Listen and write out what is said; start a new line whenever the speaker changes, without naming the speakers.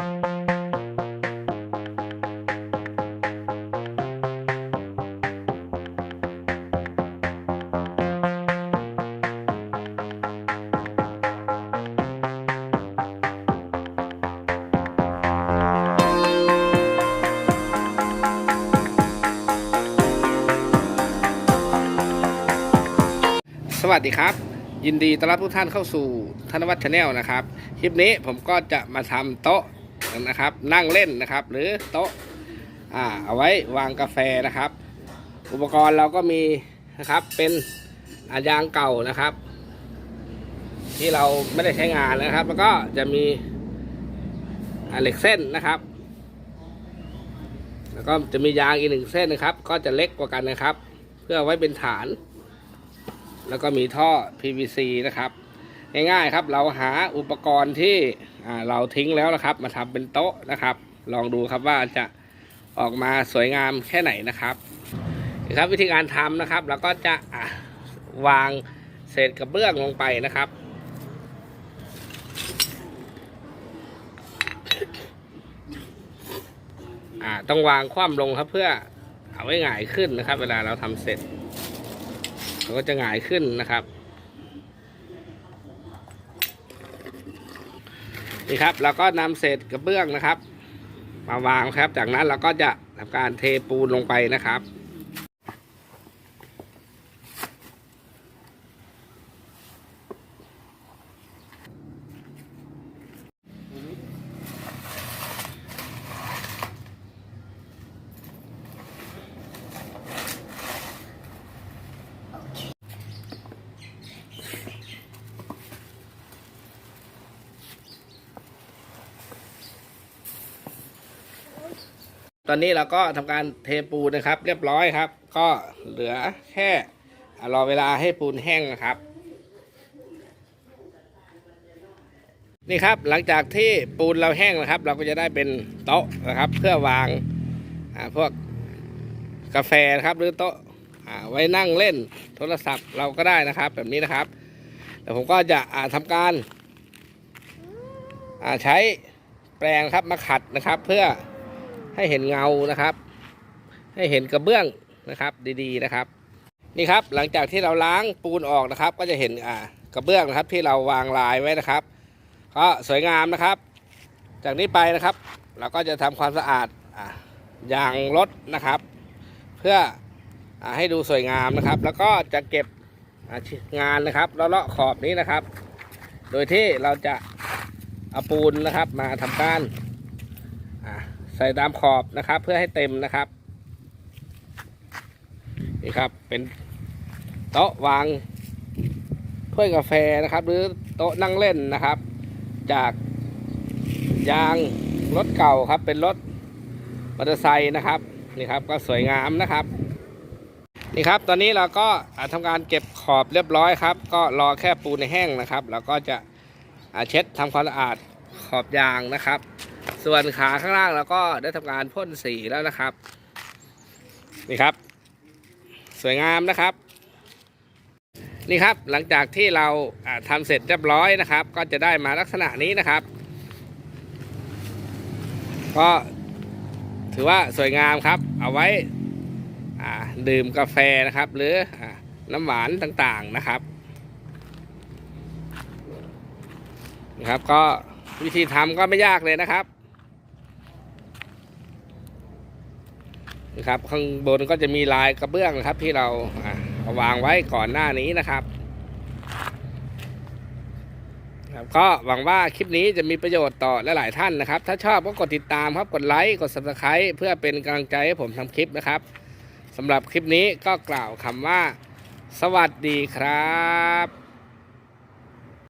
สวัสดีครับ ยินดีต้อนรับทุกท่านเข้าสู่ธนวัฒน์ชาแนลนะครับ คลิปนี้ผมก็จะมาทำโต๊ะ นะครับ นั่งเล่นนะครับ หรือโต๊ะอ่าเอาไว้วางกาแฟนะครับ อุปกรณ์เราก็มีนะครับเป็นอายางเก่านะครับ ที่เราไม่ได้ใช้งานนะครับ แล้วก็จะมีเหล็กเส้นนะครับ แล้วก็จะมียางอีกหนึ่งเส้นนะครับ ก็จะเล็กกว่ากันนะครับ เพื่อไว้เป็นฐาน แล้วก็มีท่อ PVC นะครับ ง่ายๆครับ เราหาอุปกรณ์ที่เราทิ้งแล้วนะครับ มาทำเป็นโต๊ะนะครับ ลองดูครับว่าจะออกมาสวยงามแค่ไหนนะครับนะครับวิธีการทำนะครับเราก็จะวางเศษกระเบื้องลงไปนะครับ ต้องวางคว่ำลงครับเพื่อเอาไว้หงายขึ้นนะครับ เวลาเราทำเสร็จมันก็จะหงายขึ้นนะครับ นี่ครับเราก็นำเศษกระเบื้องนะครับ มาวางครับ จากนั้นเราก็จะทำการเทปูนลงไปนะครับ ตอนนี้เราก็ทำการเทปูนนะครับ เรียบร้อยครับ ก็เหลือแค่รอเวลาให้ปูนแห้งนะครับ นี่ครับหลังจากที่ปูนเราแห้งนะครับ เราก็จะได้เป็นโต๊ะนะครับ เพื่อวางพวกกาแฟนะครับหรือโต๊ะไว้นั่งเล่นโทรศัพท์เราก็ได้นะครับ แบบนี้นะครับแต่ผมก็จะอ่าทำการใช้แปรงครับมาขัดนะครับ เพื่อ ให้เห็นเงานะครับ ให้เห็นกระเบื้องนะครับดีๆนะครับ นี่ครับหลังจากที่เราล้างปูนออกนะครับ ก็จะเห็นอ่ากระเบื้องนะครับที่เราวางลายไว้นะครับก็สวยงามนะครับ จากนี้ไปนะครับ เราก็จะทำความสะอาดอ่ายางรถนะครับ เพื่ออให้ดูสวยงามนะครับ แล้วก็จะเก็บงานนะครับเลาะขอบนี้นะครับ โดยที่เราจะเอาปูนนะครับมาทำการ ใส่ตามขอบนะครับ เพื่อให้เต็มนะครับ นี่ครับเป็นโต๊ะวางถ้วยกาแฟนะครับ หรือโต๊ะนั่งเล่นนะครับ จากยางรถเก่าครับ เป็นรถมอเตอร์ไซค์นะครับนี่ครับก็สวยงามนะครับนี่ครับ ตอนนี้เราก็อ่าทำการเก็บขอบเรียบร้อยครับ ก็รอแค่ปูนแห้งนะครับ แล้วก็จะเช็ดทำความสะอาดขอบยางนะครับ ส่วนขาข้างล่างเราก็ได้ทำการพ่นสีแล้วนะครับ นี่ครับ สวยงามนะครับ นี่ครับหลังจากที่เราอ่าทำเสร็จเรียบร้อยนะครับ ก็จะได้มาลักษณะนี้นะครับ ก็ถือว่าสวยงามครับ เอาไว้ดื่มกาแฟนะครับ หรืออน้ำหวานต่างๆนะครับนะครับก็ วิธีทำก็ไม่ยากเลยนะครับนะครับ ข้างบนก็จะมีลายกระเบื้องนะครับ ที่เราอ่เอาวางไว้ก่อนหน้านี้นะครับครับก็หวังว่าคลิปนี้จะมีประโยชน์ต่อหลายๆท่านนะครับ ถ้าชอบก็กดติดตามครับ กดไลค์ กด subscribe เพื่อเป็นกำลังใจให้ผมทำคลิปนะครับสำหรับคลิปนี้ก็กล่าวคำว่า สวัสดีครับ